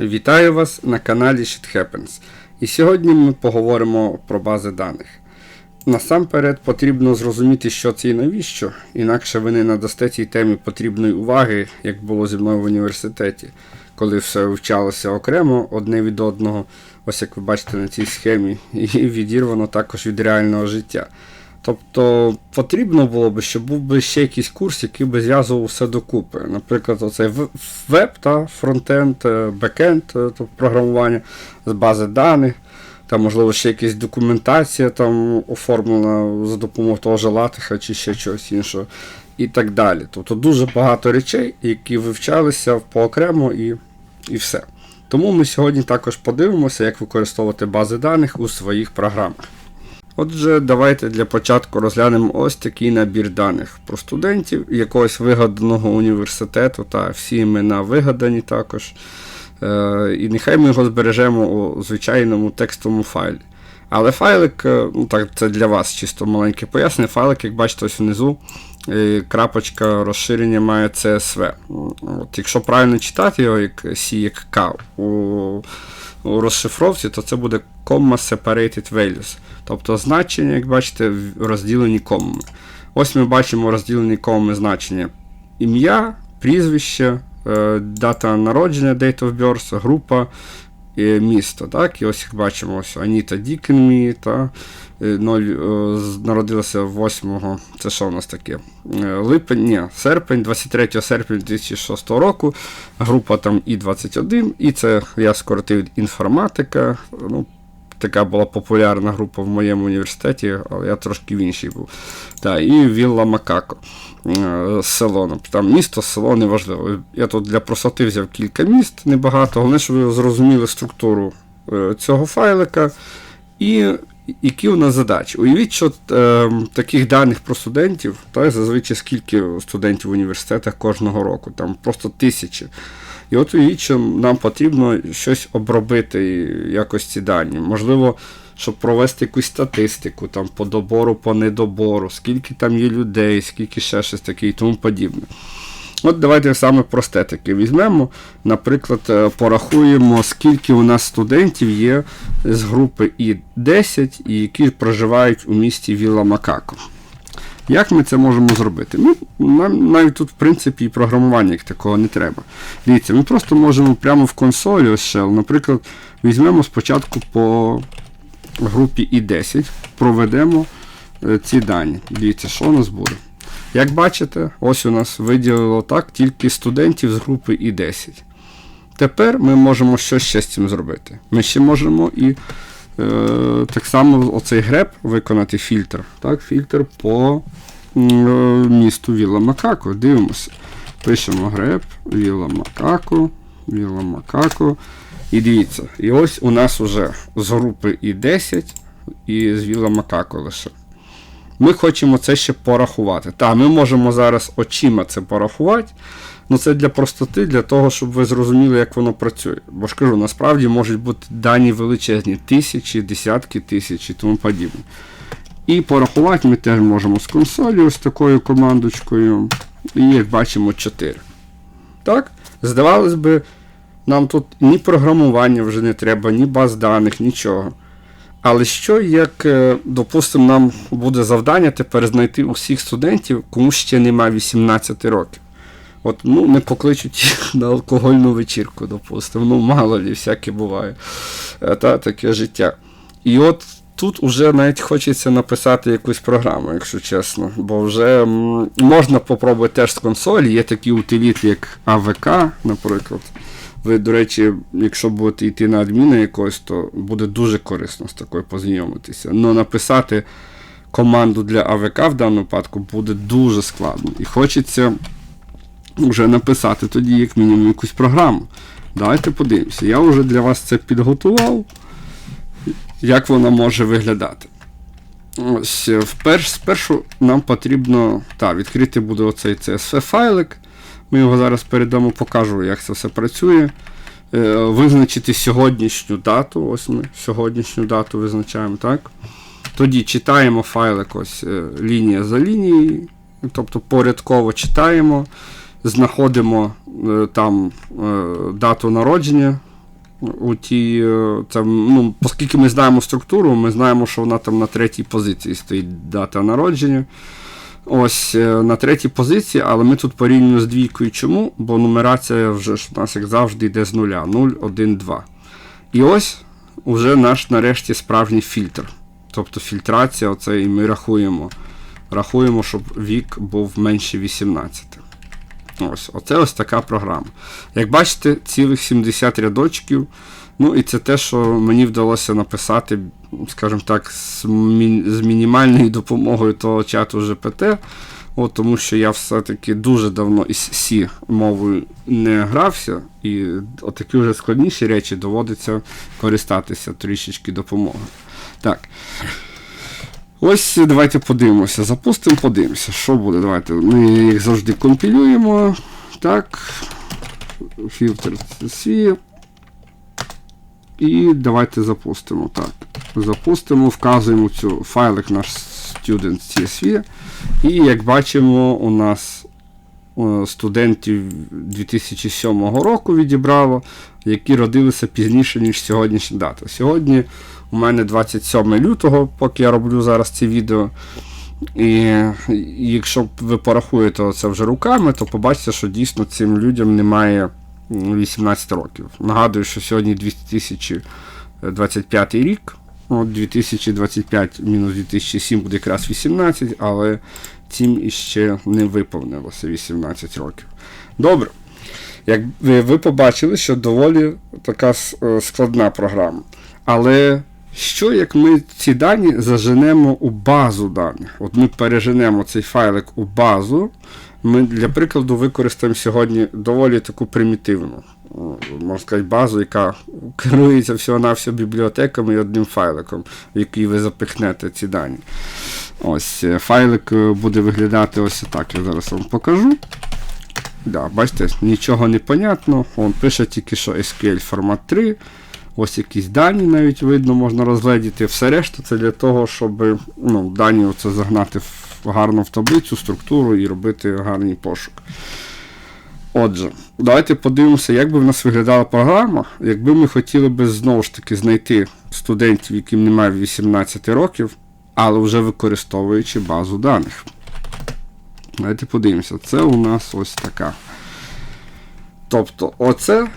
Вітаю вас на каналі Shit Happens. І сьогодні ми поговоримо про бази даних. Насамперед потрібно зрозуміти, що це і навіщо, інакше ви не надасте цій темі потрібної уваги, як було зі мною в університеті, коли все вивчалося окремо одне від одного, ось як ви бачите на цій схемі, і відірвано також від реального життя. Тобто потрібно було б, щоб був би ще якийсь курс, який би зв'язував все докупи. Наприклад, оцей веб та фронтенд, е, бекенд, тобто програмування з бази даних, там, можливо, ще якась документація там оформлена за допомогою того же латиха чи ще чогось іншого. І так далі. Тобто дуже багато речей, які вивчалися поокремо і, і все. Тому ми сьогодні також подивимося, як використовувати бази даних у своїх програмах. Отже, давайте для початку розглянемо ось такий набір даних про студентів якогось вигаданого університету, та всі імена вигадані також. Е, І нехай ми його збережемо у звичайному текстовому файлі. Але файлик, е, ну так, це для вас чисто маленьке пояснення. Файлик, як бачите, ось внизу е, крапочка розширення має CSV. От, Якщо правильно читати його, як C, як K у, у розшифровці, то це буде comma separated values. Тобто значення, як бачите, розділені комами. Ось ми бачимо розділені комами значення ім'я, прізвище, е, дата народження, date of birth, група, місто. Так? І ось як бачимо, ось Аніта Дікенмі, та 0, е, народилася 8, це що у нас таке? Е, липень, ні, серпень, 23 серпня 2006 року. Група там І21, і це я скоротив інформатика. ну, Така була популярна група в моєму університеті, але я трошки в іншій був. Так, І Вілла Макако село. Там місто, село неважливо. Я тут для простоти взяв кілька міст, небагато. Головне, щоб ви зрозуміли структуру е, цього файлика і які у нас задачі. Уявіть, що е, таких даних про студентів, так, зазвичай скільки студентів в університетах кожного року, там просто тисячі. І от уявіть, що нам потрібно щось обробити якось ці дані. Можливо, щоб провести якусь статистику там, по добору, по недобору, скільки там є людей, скільки ще щось таке і тому подібне. От давайте саме просте таке візьмемо. Наприклад, е, порахуємо, скільки у нас студентів є з групи І10, і які проживають у місті Вілла Макако. Як ми це можемо зробити? Ну, Нам навіть тут, в принципі, і програмування як такого не треба. Дивіться, ми просто можемо прямо в консолі, ось Shell, наприклад, візьмемо спочатку по групі І10, проведемо е, ці дані. Дивіться, що у нас буде. Як бачите, ось у нас виділило так тільки студентів з групи І10. Тепер ми можемо що ще з цим зробити. Ми ще можемо і е, так само оцей греб виконати фільтр. Так, Фільтр по е, місту Віла Макако. Дивимося. Пишемо греб, Віла Макако, Віла Макако. І дивіться, і ось у нас вже з групи І10 і з Віла Макако лише. Ми хочемо це ще порахувати. Так, ми можемо зараз очима це порахувати. Ну це для простоти, для того, щоб ви зрозуміли, як воно працює. Бо ж кажу, насправді можуть бути дані величезні, тисячі, десятки тисяч і тому подібне. І порахувати ми теж можемо з консолі ось такою командочкою. І як бачимо 4. Так? Здавалось би, нам тут ні програмування вже не треба, ні баз даних, нічого. Але що, як, е, допустимо, нам буде завдання тепер знайти усіх студентів, кому ще немає 18 років. От, ну, Не покличуть на алкогольну вечірку, допустимо. Ну, мало лі, всяке буває. Е, та, Таке життя. І от тут вже навіть хочеться написати якусь програму, якщо чесно. Бо вже можна попробувати теж з консолі, є такі утиліти, як АВК, наприклад. Ви, до речі, якщо будете йти на адміна якогось, то буде дуже корисно з такою познайомитися. Но написати команду для АВК в даному випадку буде дуже складно. І хочеться вже написати тоді, як мінімум, якусь програму. Давайте подивимося. Я вже для вас це підготував, як вона може виглядати. Ось, вперше, Спершу нам потрібно так, відкрити буде оцей CSV-файлик. Ми його зараз передамо, покажу, як це все працює. Е, визначити сьогоднішню дату. Ось ми сьогоднішню дату визначаємо. так? Тоді читаємо файлик ось е, лінія за лінією, тобто порядково читаємо, знаходимо е, там дату народження у тій, це, ну, оскільки ми знаємо структуру, ми знаємо, що вона там на третій позиції стоїть дата народження. Ось е, на третій позиції, але ми тут порівнюємо з двійкою. Чому? Бо нумерація вже ж у нас, як завжди, йде з нуля. 0, 1, 2. І ось уже наш нарешті справжній фільтр. Тобто фільтрація, оце і ми рахуємо. Рахуємо, щоб вік був менше 18. Ось, Оце ось така програма. Як бачите, цілих 70 рядочків. Ну і це те, що мені вдалося написати, скажімо так, з, мі... з мінімальною допомогою того чату GPT. От, Тому що я все-таки дуже давно із C мовою не грався, і отакі вже складніші речі доводиться користатися трішечки допомогою. Так. Ось давайте подивимося. Запустимо, подивимося, що буде. Давайте Ми їх завжди компілюємо. Так. Фільтр свій. І давайте запустимо. Так. Запустимо, вказуємо цю файлик наш student CSV. І як бачимо, у нас студентів 2007 року відібрало, які родилися пізніше, ніж сьогоднішня дата. Сьогодні у мене 27 лютого, поки я роблю зараз це відео. І якщо ви порахуєте це вже руками, то побачите, що дійсно цим людям немає 18 років. Нагадую, що сьогодні 2025 рік. От 2025 мінус 2007 буде якраз 18, але цим іще не виповнилося 18 років. Добре. Як ви побачили, що доволі така складна програма. Але що як ми ці дані заженемо у базу даних? От ми переженемо цей файлик у базу. Ми для прикладу використаємо сьогодні доволі таку примітивну, можна сказати, базу, яка керується всього-навсього бібліотеками і одним файликом, в який ви запихнете ці дані. Ось Файлик буде виглядати ось так. Я зараз вам покажу. Да, Бачите, нічого не понятно. Он пише тільки, що SQL формат 3. Ось якісь дані навіть видно, можна розгледіти. Все решта це для того, щоб ну, дані оце загнати в, гарно в таблицю, структуру і робити гарний пошук. Отже, давайте подивимося, як би в нас виглядала програма, якби ми хотіли би знову ж таки знайти студентів, яким немає 18 років, але вже використовуючи базу даних. Давайте подивимося, це у нас ось така. Тобто, оце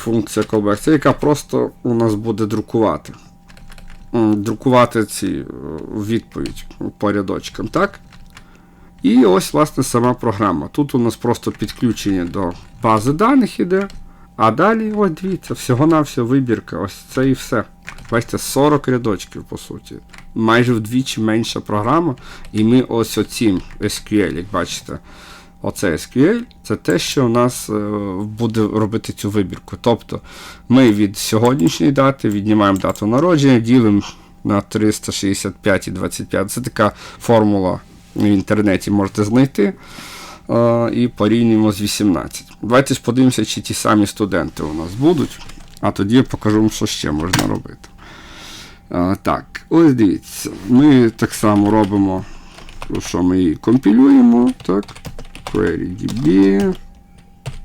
функція callback, це яка просто у нас буде друкувати. Друкувати ці е, відповідь по рядочкам, так? І ось, власне, сама програма. Тут у нас просто підключення до бази даних іде. А далі, ось дивіться, всього-навсього вибірка. Ось це і все. Бачите, 40 рядочків, по суті. Майже вдвічі менша програма. І ми ось оцім SQL, як бачите. Оце SQL це те, що у нас е, буде робити цю вибірку. Тобто ми від сьогоднішньої дати віднімаємо дату народження, ділимо на 365 і 25. Це така формула в інтернеті можете знайти. Е, і порівнюємо з 18. Давайте ж подивимося, чи ті самі студенти у нас будуть. А тоді я покажу вам, що ще можна робити. Так, ось дивіться. Ми так само робимо, що ми її компілюємо. так, QueryDB.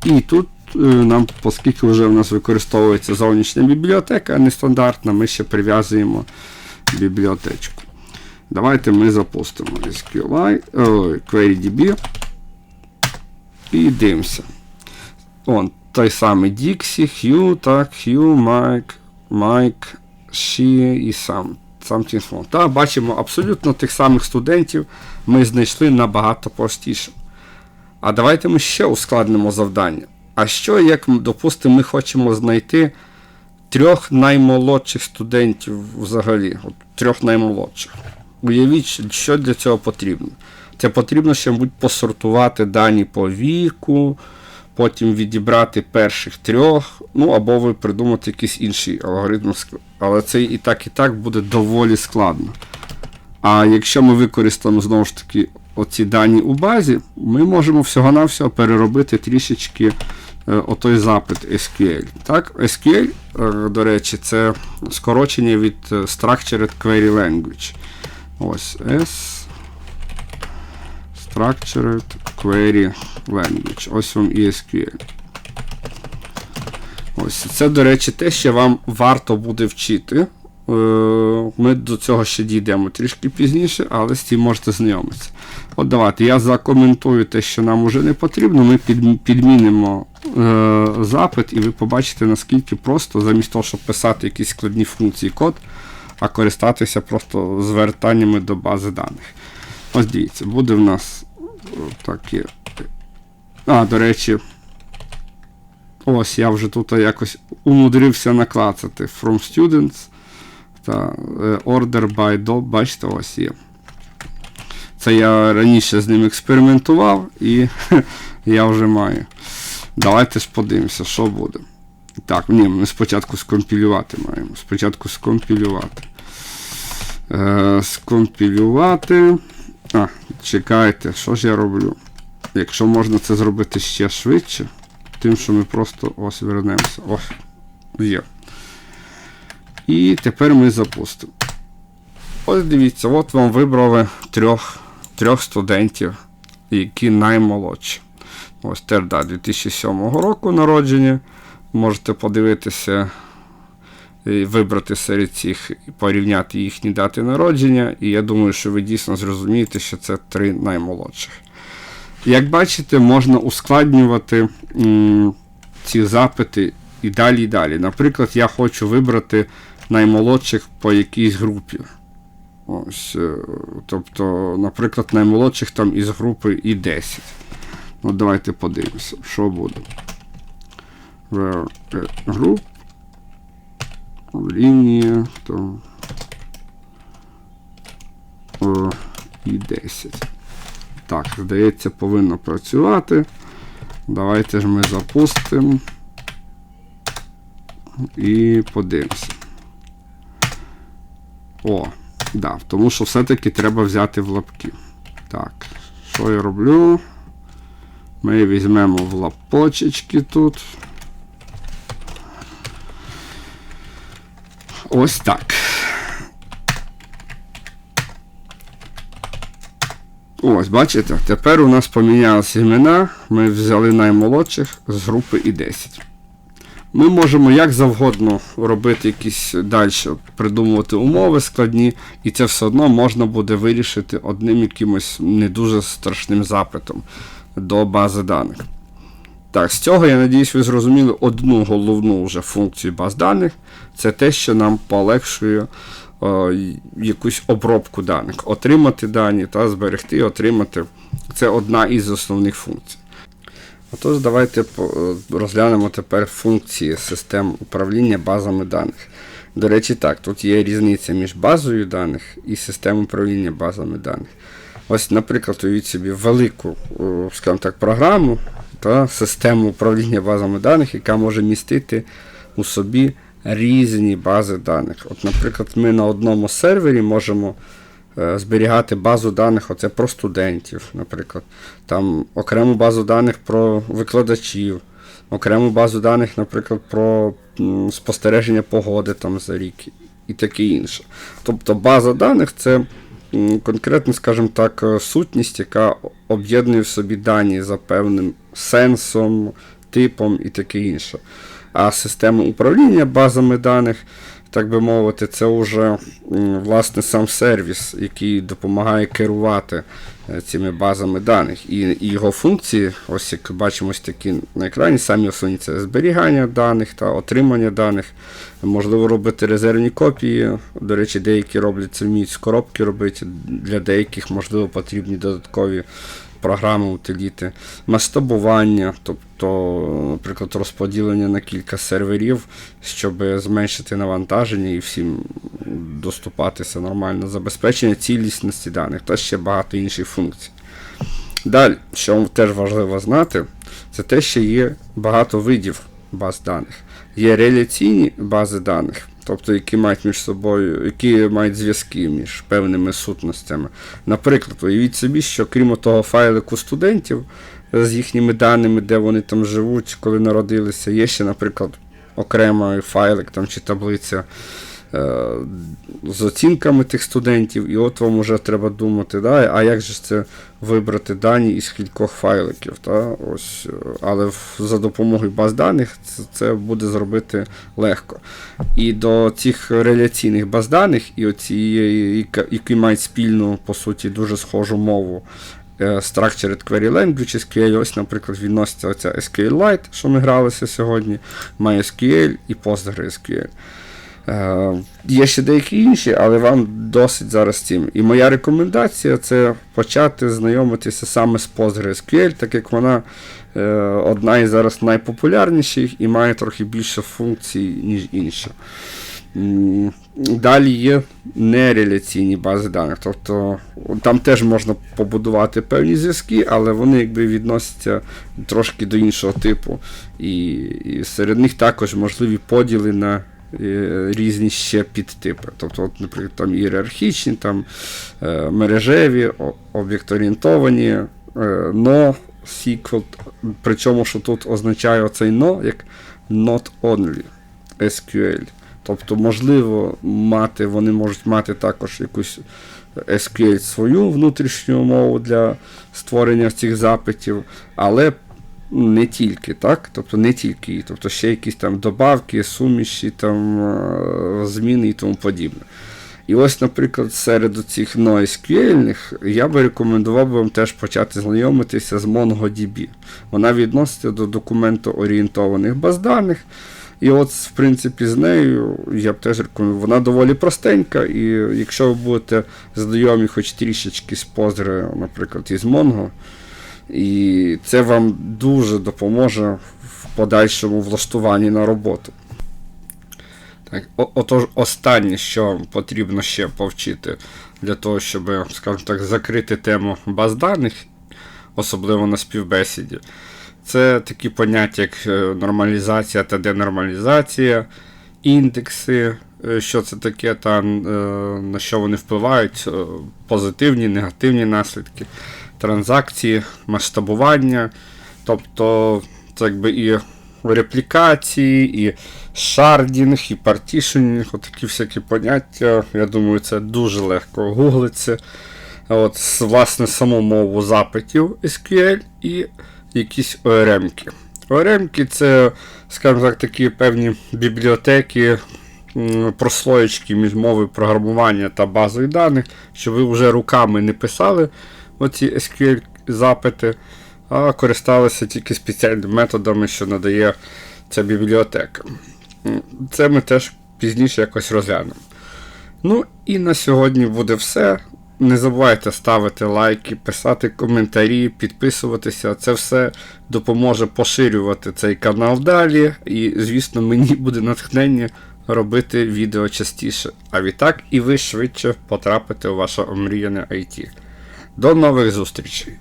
І тут е, нам, оскільки вже в нас використовується зовнішня бібліотека, нестандартна, ми ще прив'язуємо бібліотечку. Давайте ми запустимо SQLite, о, QueryDB і дивимося. Он, той самий Dixie, Hugh, так, Hugh, Mike, Mike, She і сам. Small. Бачимо абсолютно тих самих студентів ми знайшли набагато простіше. А давайте ми ще ускладнимо завдання. А що, як, допустимо, ми хочемо знайти трьох наймолодших студентів взагалі, от трьох наймолодших. Уявіть, що для цього потрібно. Це потрібно ще мабуть, посортувати дані по віку, потім відібрати перших трьох, ну або ви придумати якийсь інший алгоритм. Але це і так, і так буде доволі складно. А якщо ми використаємо знову ж таки оці дані у базі, ми можемо всього-навсього переробити трішечки е, отой запит SQL. Так, SQL, е, до речі, це скорочення від е, Structured Query Language. Ось S. Structured Query Language. Ось вам і SQL. Ось це, до речі, те, що вам варто буде вчити. Е, Ми до цього ще дійдемо трішки пізніше, але з цим можете знайомитися. От давайте я закоментую те, що нам уже не потрібно. Ми підмінимо е, запит, і ви побачите, наскільки просто, замість того, щоб писати якісь складні функції код, а користатися просто звертаннями до бази даних. Ось дивіться, буде в нас такі. А, до речі, ось я вже тут якось умудрився наклацати From Students та е, Order by DOP, бачите, ось є. Це я раніше з ним експериментував і я вже маю. Давайте ж подивимося, що буде. Так, ні, ми спочатку скомпілювати маємо. Спочатку скомпілювати. Е, скомпілювати. А, чекайте, що ж я роблю? Якщо можна це зробити ще швидше, тим, що ми просто ось вернемося. Ось. Є. І тепер ми запустимо. Ось дивіться, от вам вибрали трьох, трьох студентів, які наймолодші. Ось Терда 2007 року народження. Можете подивитися і вибрати серед цих і порівняти їхні дати народження. І я думаю, що ви дійсно зрозумієте, що це три наймолодших. Як бачите, можна ускладнювати м, ці запити і далі і далі. Наприклад, я хочу вибрати наймолодших по якійсь групі. Ось, е, тобто, наприклад, наймолодших там із групи і 10. Ну, давайте подивимося, що буде. Where group лінія то о, і 10. Так, здається, повинно працювати. Давайте ж ми запустимо і подивимося. О, да, тому що все-таки треба взяти в лапки. Так, що я роблю? Ми візьмемо в лапочечки тут. Ось так. Ось, бачите, тепер у нас помінялися імена. Ми взяли наймолодших з групи і 10. Ми можемо як завгодно робити якісь далі, придумувати умови складні, і це все одно можна буде вирішити одним якимось не дуже страшним запитом до бази даних. Так, з цього, я надіюсь, ви зрозуміли одну головну вже функцію баз даних. Це те, що нам полегшує о, якусь обробку даних. Отримати дані та зберегти, отримати. Це одна із основних функцій. Отож, давайте розглянемо тепер функції систем управління базами даних. До речі, так, тут є різниця між базою даних і системою управління базами даних. Ось, наприклад, уявіть собі велику, скажімо так, програму та систему управління базами даних, яка може містити у собі різні бази даних. От, наприклад, ми на одному сервері можемо е, зберігати базу даних оце про студентів, наприклад, там окрему базу даних про викладачів, окрему базу даних, наприклад, про спостереження погоди там за рік і таке інше. Тобто база даних це конкретно, скажімо так, е, сутність, яка об'єднує в собі дані за певним сенсом, типом і таке інше. А система управління базами даних, так би мовити, це вже власне сам сервіс, який допомагає керувати е, цими базами даних. І, і його функції, ось як бачимо ось такі на екрані, самі основні це зберігання даних та отримання даних. Можливо, робити резервні копії. До речі, деякі роблять це вміють з коробки робити, для деяких, можливо, потрібні додаткові програми, утиліти, масштабування, тобто, наприклад, розподілення на кілька серверів, щоб зменшити навантаження і всім доступатися нормально, забезпечення цілісності даних та ще багато інших функцій. Далі, що теж важливо знати, це те, що є багато видів баз даних. Є реляційні бази даних, тобто які мають між собою, які мають зв'язки між певними сутностями. Наприклад, уявіть собі, що крім того файлику студентів з їхніми даними, де вони там живуть, коли народилися, є ще, наприклад, окремий файлик там, чи таблиця е, з оцінками тих студентів, і от вам вже треба думати, да, а як же це вибрати дані із кількох файликів. Та? Ось, е, але за допомогою баз даних це, це буде зробити легко. І до цих реляційних баз даних, і оцієї, які мають спільну, по суті, дуже схожу мову. е, Structured Query Language SQL, ось, наприклад, відноситься оця SQLite, що ми гралися сьогодні, MySQL і PostgreSQL. Е, є ще деякі інші, але вам досить зараз цим. І моя рекомендація це почати знайомитися саме з PostgreSQL, так як вона е, одна із зараз найпопулярніших і має трохи більше функцій, ніж інші. Далі є нереляційні бази даних. Тобто там теж можна побудувати певні зв'язки, але вони якби відносяться трошки до іншого типу. І, і серед них також можливі поділи на різні ще підтипи. Тобто, от, наприклад, там ієрархічні, там е, мережеві, об'єкт-орієнтовані, е, no, SQL, причому, що тут означає оцей no як not only SQL. Тобто, можливо, мати, вони можуть мати також якусь SQL свою внутрішню мову для створення цих запитів, але не тільки, так? Тобто не тільки, тобто ще якісь там добавки, суміші, там, е, зміни і тому подібне. І ось, наприклад, серед цих NoSQL я би рекомендував вам теж почати знайомитися з MongoDB. Вона відноситься до документоорієнтованих баз даних. І от, в принципі, з нею я б теж рекомендую. Вона доволі простенька, і якщо ви будете знайомі хоч трішечки з Postgre, наприклад, із Mongo, і це вам дуже допоможе в подальшому влаштуванні на роботу. Так, отож, останнє, що потрібно ще повчити для того, щоб, скажімо так, закрити тему баз даних, особливо на співбесіді, це такі поняття, як е, нормалізація та денормалізація, індекси, е, що це таке, та е, на що вони впливають, позитивні, негативні наслідки, транзакції, масштабування. Тобто, це якби і реплікації, і шардінг, і партішенінг, отакі всякі поняття. Я думаю, це дуже легко гуглиться. От, власне, саму мову запитів SQL і якісь ORM-ки. ORM-ки це, скажімо так, такі певні бібліотеки, прослоєчки між мовою програмування та базою даних, що ви вже руками не писали оці SQL запити, а користалися тільки спеціальними методами, що надає ця бібліотека. Це ми теж пізніше якось розглянемо. Ну і на сьогодні буде все. Не забувайте ставити лайки, писати коментарі, підписуватися. Це все допоможе поширювати цей канал далі. І, звісно, мені буде натхнення робити відео частіше. А відтак і ви швидше потрапите у ваше омріяне IT. До нових зустрічей!